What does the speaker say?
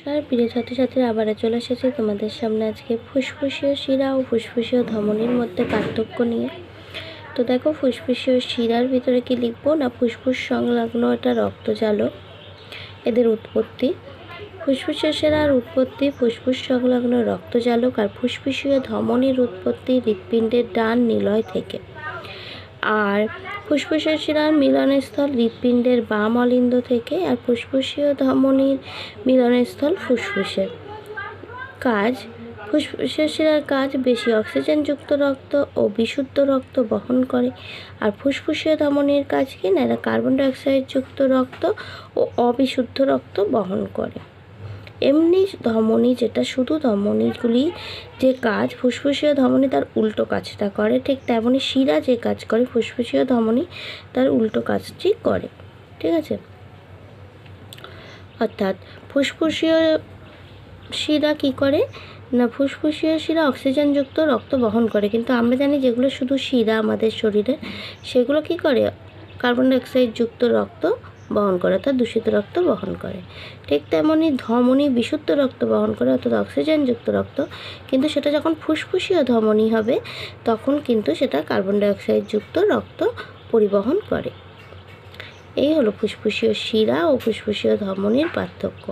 নমস্কার। প্রিয় ছাত্রছাত্রীরা, আবারও চলে এসেছি তোমাদের সামনে আজকে ফুসফুসীয় শিরা ও ফুসফুসীয় ধমনির মধ্যে পার্থক্য নিয়ে। তো দেখো, ফুসফুসীয় শিরার ভিতরে কি লিখব? না, ফুসফুস সংলগ্ন এটা রক্তজালক এদের উৎপত্তি। ফুসফুসীয় শিরার উৎপত্তি ফুসফুস সংলগ্ন রক্তজালক আর ফুসফুসীয় ধমনির উৎপত্তি হৃৎপিণ্ডের ডান নিলয় থেকে। আর ফুসফুসের শিরার মিলনস্থল হৃৎপিণ্ডের বাম অলিন্দ থেকে আর ফুসফুসীয় ধমনির মিলনস্থল ফুসফুসের। কাজ, ফুসফুসের শিরার কাজ বেশি অক্সিজেনযুক্ত রক্ত ও বিশুদ্ধ রক্ত বহন করে আর ফুসফুসীয় ধমনির কাজ কি না এরা কার্বন ডাইঅক্সাইডযুক্ত রক্ত ও অবিশুদ্ধ রক্ত বহন করে। এমনি ধমনী যেটা, শুধু ধমনীগুলি যে কাজ, ফুসফুসীয় ধমনী তার উল্টো কাজটা করে, ঠিক তেমনই শিরা যে কাজ করে, ফুসফুসীয় ধমনী তার উল্টো কাজটি করে, ঠিক আছে? অর্থাৎ ফুসফুসীয় শিরা কি করে? না, ফুসফুসীয় শিরা অক্সিজেনযুক্ত রক্ত বহন করে, কিন্তু আমরা জানি যেগুলো শুধু শিরা আমাদের শরীরে, সেগুলো কি করে? কার্বন ডাইঅক্সাইডযুক্ত রক্ত বহন করে অর্থাৎ দূষিত রক্ত বহন করে। ঠিক তেমনই ধমনী বিশুদ্ধ রক্ত বহন করে অর্থাৎ অক্সিজেনযুক্ত রক্ত, কিন্তু সেটা যখন ফুসফুসীয় ধমনী হবে, তখন কিন্তু সেটা কার্বন ডাইঅক্সাইডযুক্ত রক্ত পরিবহন করে। এই হলো ফুসফুসীয় শিরা ও ফুসফুসীয় ধমনীর পার্থক্য।